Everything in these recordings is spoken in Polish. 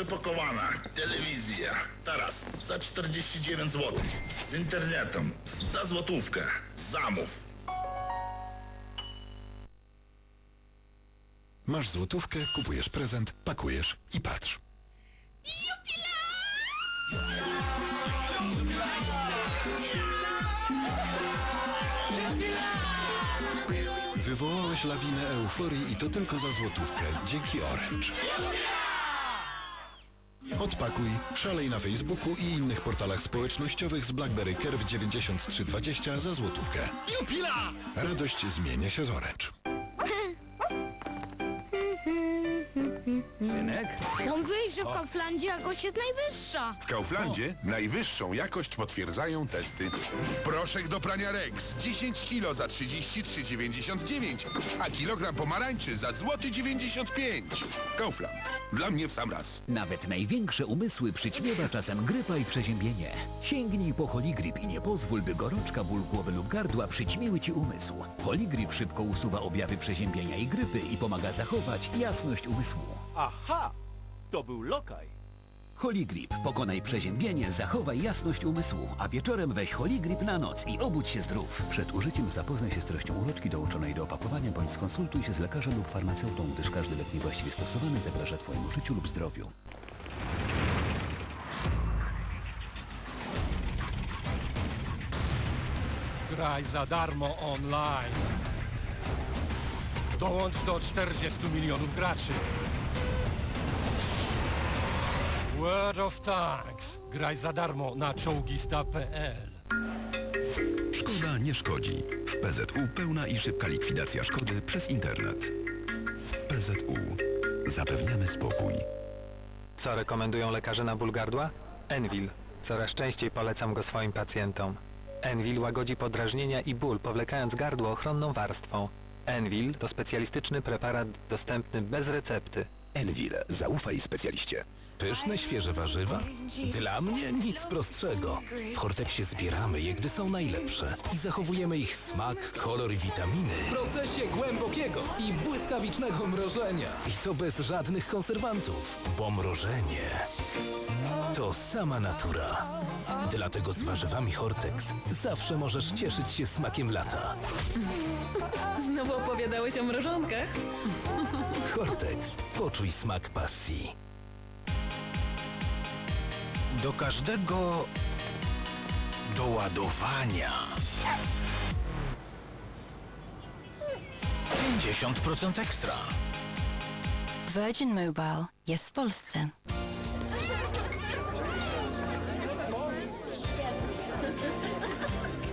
Przepakowana telewizja. Teraz za 49 zł. Z internetem. Za złotówkę. Zamów. Masz złotówkę, kupujesz prezent, pakujesz i patrz. Wywołałeś lawinę euforii i to tylko za złotówkę, dzięki Orange. Odpakuj, szalej na Facebooku i innych portalach społecznościowych z BlackBerry Curve 9320 za złotówkę. Jupila! Radość zmienia się z Orange. Synek? Mówiłeś, że w Kauflandzie jakość jest najwyższa. W Kauflandzie najwyższą jakość potwierdzają testy. Proszek do prania Rex 10 kg za 33,99, a kilogram pomarańczy za złoty 95. Kaufland. Dla mnie w sam raz. Nawet największe umysły przyćmiewa czasem grypa i przeziębienie. Sięgnij po Holigrip i nie pozwól, by gorączka, ból głowy lub gardła przyćmiły ci umysł. Holigrip szybko usuwa objawy przeziębienia i grypy i pomaga zachować jasność umysłu. Aha! To był lokaj. Holigrip. Pokonaj przeziębienie, zachowaj jasność umysłu, a wieczorem weź Holigrip na noc i obudź się zdrów. Przed użyciem zapoznaj się z treścią ulotki dołączonej do opakowania bądź skonsultuj się z lekarzem lub farmaceutą, gdyż każdy lek niewłaściwie stosowany zagraża Twojemu życiu lub zdrowiu. Graj za darmo online. Dołącz do 40 milionów graczy. Word of Tanks. Graj za darmo na czołgista.pl Szkoda nie szkodzi. W PZU pełna i szybka likwidacja szkody przez internet. PZU. Zapewniamy spokój. Co rekomendują lekarze na ból gardła? Envil. Coraz częściej polecam go swoim pacjentom. Envil łagodzi podrażnienia i ból, powlekając gardło ochronną warstwą. Envil to specjalistyczny preparat dostępny bez recepty. Envil. Zaufaj specjaliście. Pyszne, świeże warzywa? Dla mnie nic prostszego. W Horteksie zbieramy je, gdy są najlepsze i zachowujemy ich smak, kolor i witaminy w procesie głębokiego i błyskawicznego mrożenia. I to bez żadnych konserwantów, bo mrożenie to sama natura. Dlatego z warzywami Hortex zawsze możesz cieszyć się smakiem lata. Znowu opowiadałeś o mrożonkach? Hortex. Poczuj smak pasji. Do każdego doładowania 50% ekstra. Virgin Mobile jest w Polsce.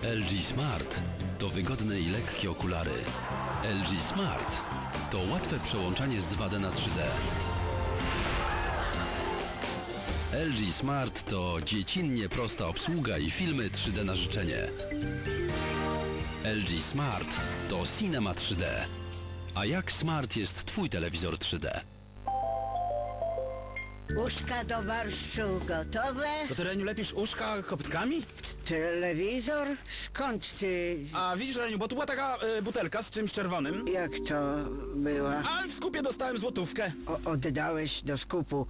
LG Smart to wygodne i lekkie okulary. LG Smart to łatwe przełączanie z 2D na 3D. LG Smart to dziecinnie prosta obsługa i filmy 3D na życzenie. LG Smart to Cinema 3D. A jak smart jest Twój telewizor 3D? Uszka do barszczu gotowe. To ty, Reniu, lepisz uszka koptkami? Telewizor? Skąd ty... A widzisz, Reniu, bo tu była taka y, butelka z czymś czerwonym. Jak to była? A w skupie dostałem złotówkę. O, oddałeś do skupu.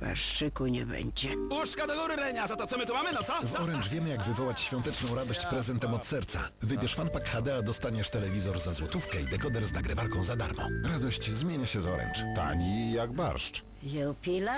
Barszczyku nie będzie. Uszka do góry, Renia, za to co my tu mamy, no co? W Orange wiemy jak wywołać świąteczną radość prezentem od serca. Wybierz fanpack HD, a dostaniesz telewizor za złotówkę i dekoder z nagrywarką za darmo. Radość zmienia się z Orange. Tani jak barszcz. Jupila?